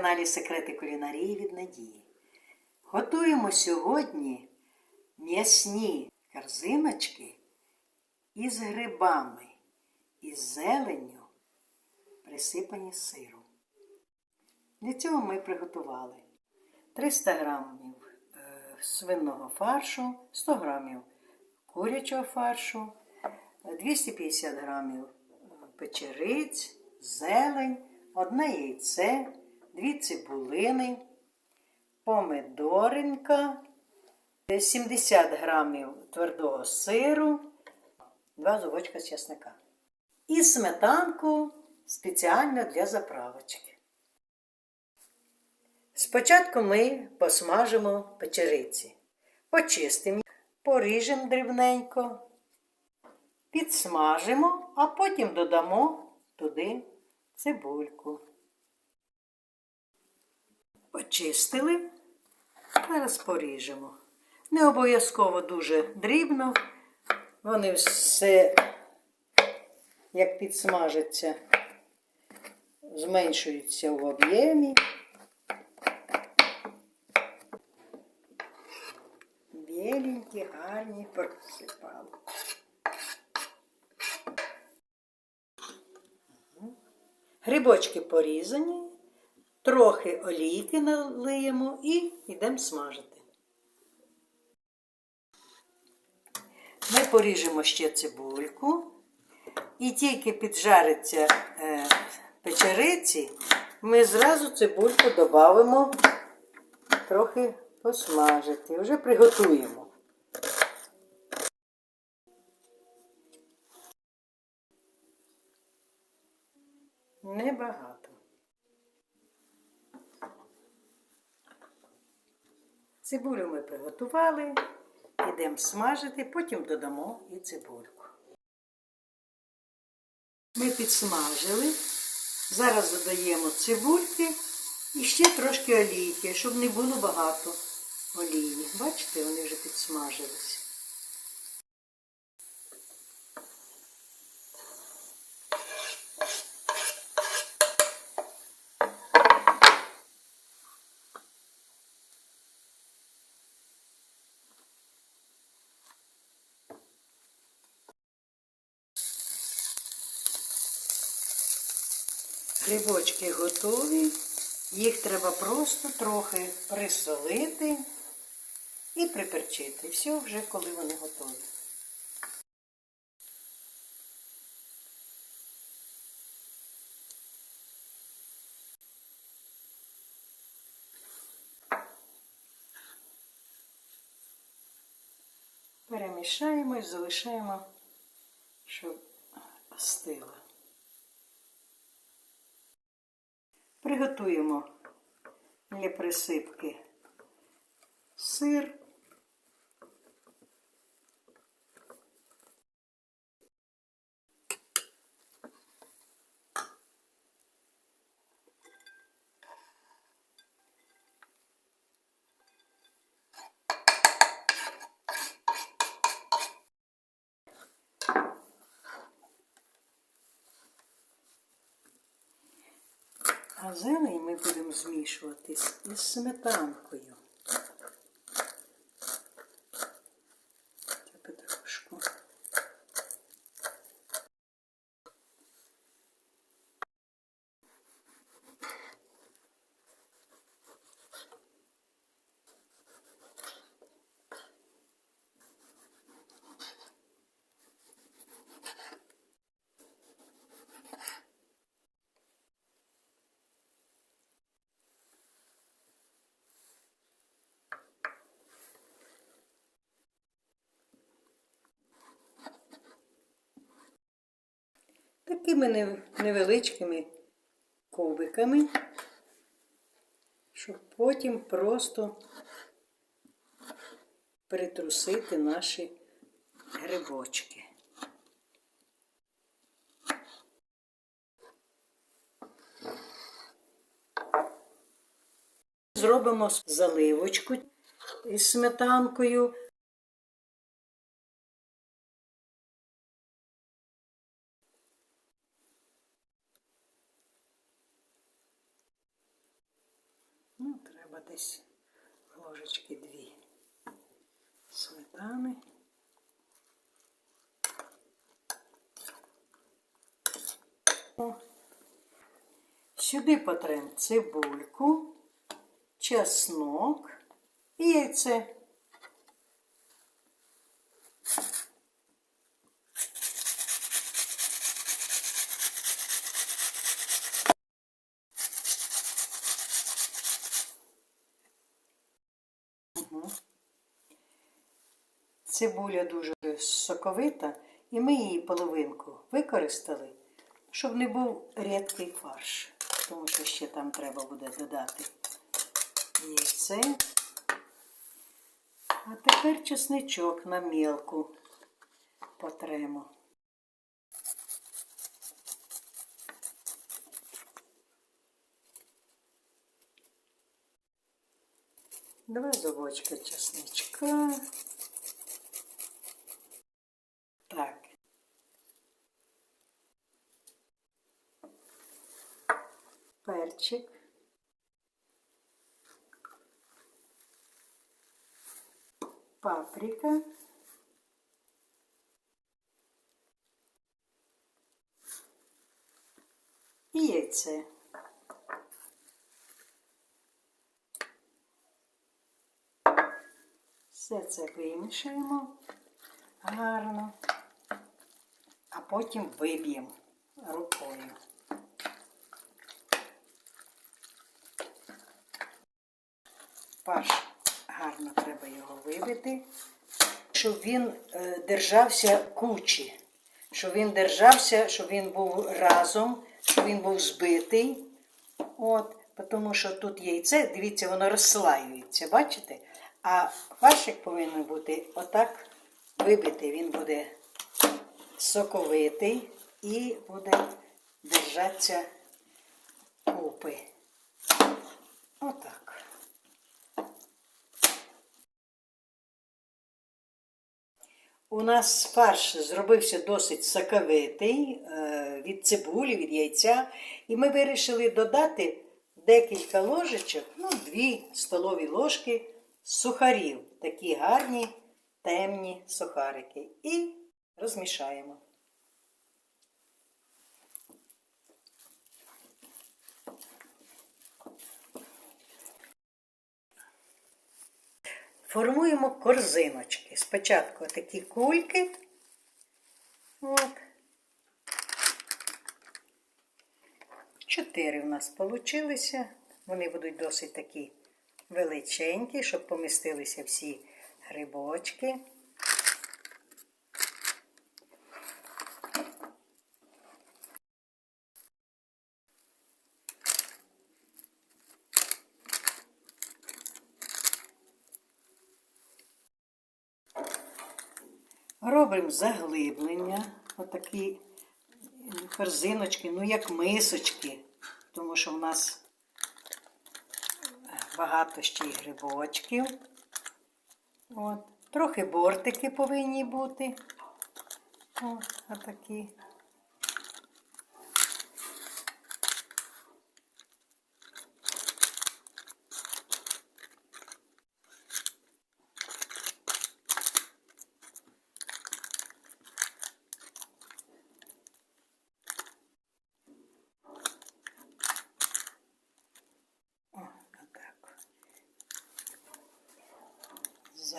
Каналі Секрети кулінарії від Надії. Готуємо сьогодні м'ясні корзиночки із грибами, із зеленню, присипані сиром. Для цього ми приготували 300 грамів е, свиного фаршу, 100 грамів курячого фаршу, 250 грамів печериць, зелень, одне яйце, дві цибулини, помидоринка, 70 грамів твердого сиру, два зубочка чесника. І сметанку спеціально для заправочки. Спочатку ми посмажимо печериці, почистимо, їх, поріжемо дрібненько, підсмажимо, а потім додамо туди цибульку. Почистили, зараз поріжемо. Не обов'язково дуже дрібно. Вони все, як підсмажаться, зменшуються в об'ємі. Біленькі, гарні просипали. Грибочки порізані, трохи олійки налиємо і йдемо смажити. Ми поріжемо ще цибульку. І тільки піджариться е, печериці, ми зразу цибульку додамо трохи посмажити. Вже приготуємо. Небагато. Цибулю ми приготували, йдемо смажити, потім додамо і цибульку. Ми підсмажили, зараз додаємо цибульки і ще трошки олійки, щоб не було багато олії. Бачите, вони вже підсмажились. Грибочки готові. Їх треба просто трохи присолити і приперчити. Все вже коли вони готові. Перемішаємо і залишаємо, щоб остило. Приготуємо для присипки сир. А зелень ми будемо змішувати із сметанкою. Так, трошку. Такими невеличкими ковбиками, щоб потім просто притрусити наші грибочки. Зробимо заливочку із сметанкою. Десь ложечки дві сметани. Сюди потрем цибульку, чеснок і яйце. Цибуля дуже соковита, і ми її половинку використали, щоб не був рідкий фарш, тому що ще там треба буде додати яйце. А тепер чесничок на мілку потремо. Два зубочка чесничка. Так. Перчик. Паприка. І яйце. Все це вимішаємо гарно, а потім виб'ємо рукою. Паш треба його вибити, щоб він е, держався кучі, щоб він держався, щоб він був разом, щоб він був збитий. От, тому що тут яйце, дивіться, воно розслаюється, бачите? А фаршик повинен бути отак вибитий. Він буде соковитий і буде держатися купи. Отак. У нас фарш зробився досить соковитий е, від цибулі, від яйця. І ми вирішили додати декілька ложечок, ну, дві столові ложки сухарів. Такі гарні, темні сухарики. І розмішаємо. Формуємо корзиночки. Спочатку такі кульки. От. Чотири в нас получилися. Вони будуть досить такі величенькі, щоб помістилися всі грибочки. Робимо заглиблення, отакі корзиночки, ну як мисочки, тому що в нас багато ще й грибочків. От. Трохи бортики повинні бути. От, отакі.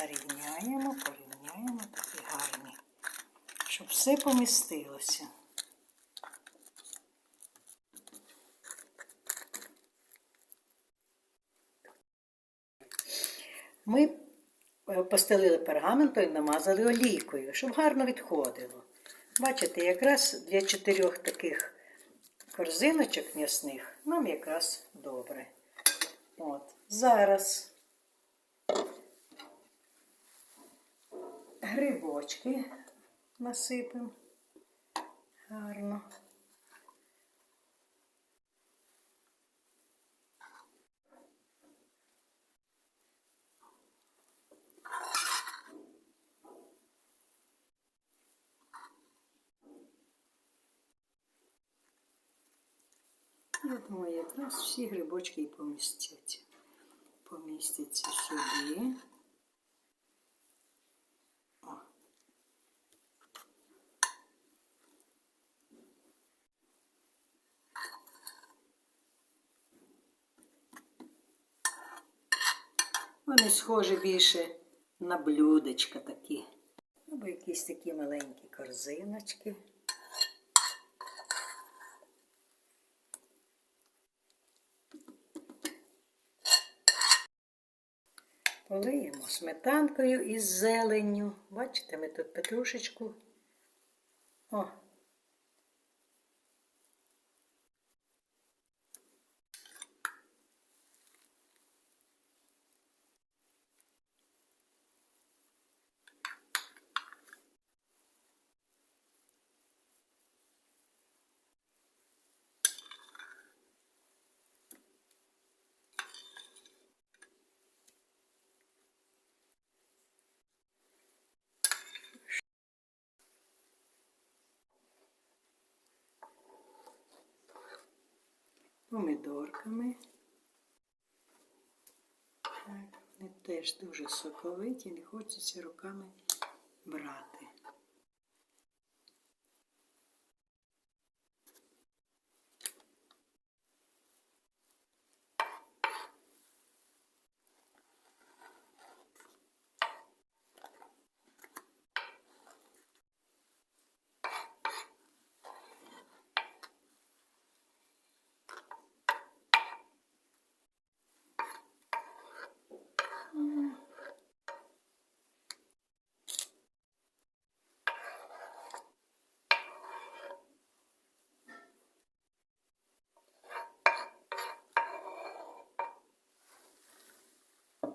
Зарівняємо, порівняємо такі гарні, щоб все помістилося. Ми е, постелили пергаментом і намазали олійкою, щоб гарно відходило. Бачите, якраз для чотирьох таких корзиночок м'ясних нам якраз добре. От. Зараз грибочки насипемо гарно. Я думаю, якраз всі грибочки і помістяться. поміститься сюди. О. Вони схожі більше на блюдечка такі. Або якісь такі маленькі корзиночки. Полиємо сметанкою із зеленню. Бачите, ми тут петрушечку. О. помидорками. Так, вони теж дуже соковиті, не хочеться руками брати.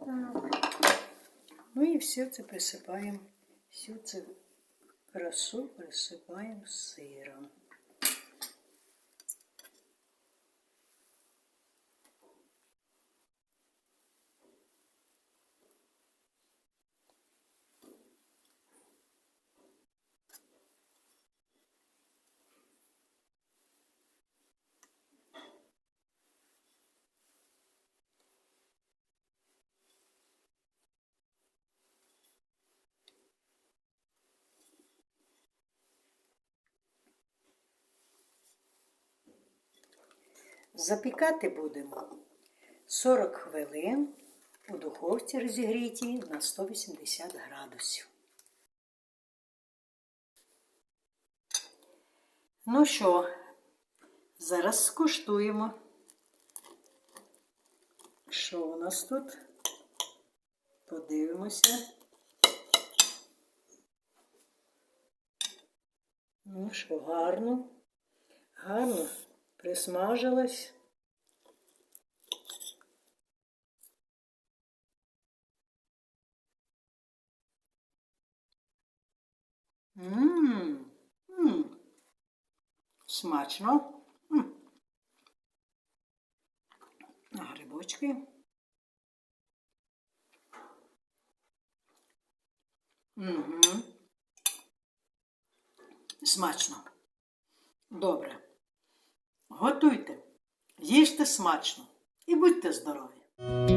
Так. Ну і все це присипаємо, всю цю красу присипаємо сиром. Запікати будемо 40 хвилин у духовці розігрітій на 180 градусів. Ну що, зараз скуштуємо. Що у нас тут? Подивимося. Ну що, гарно, гарно присмажилась. Ммм, смачно. М. Грибочки. Угу. Смачно. Добре. Готуйте, їжте смачно і будьте здорові!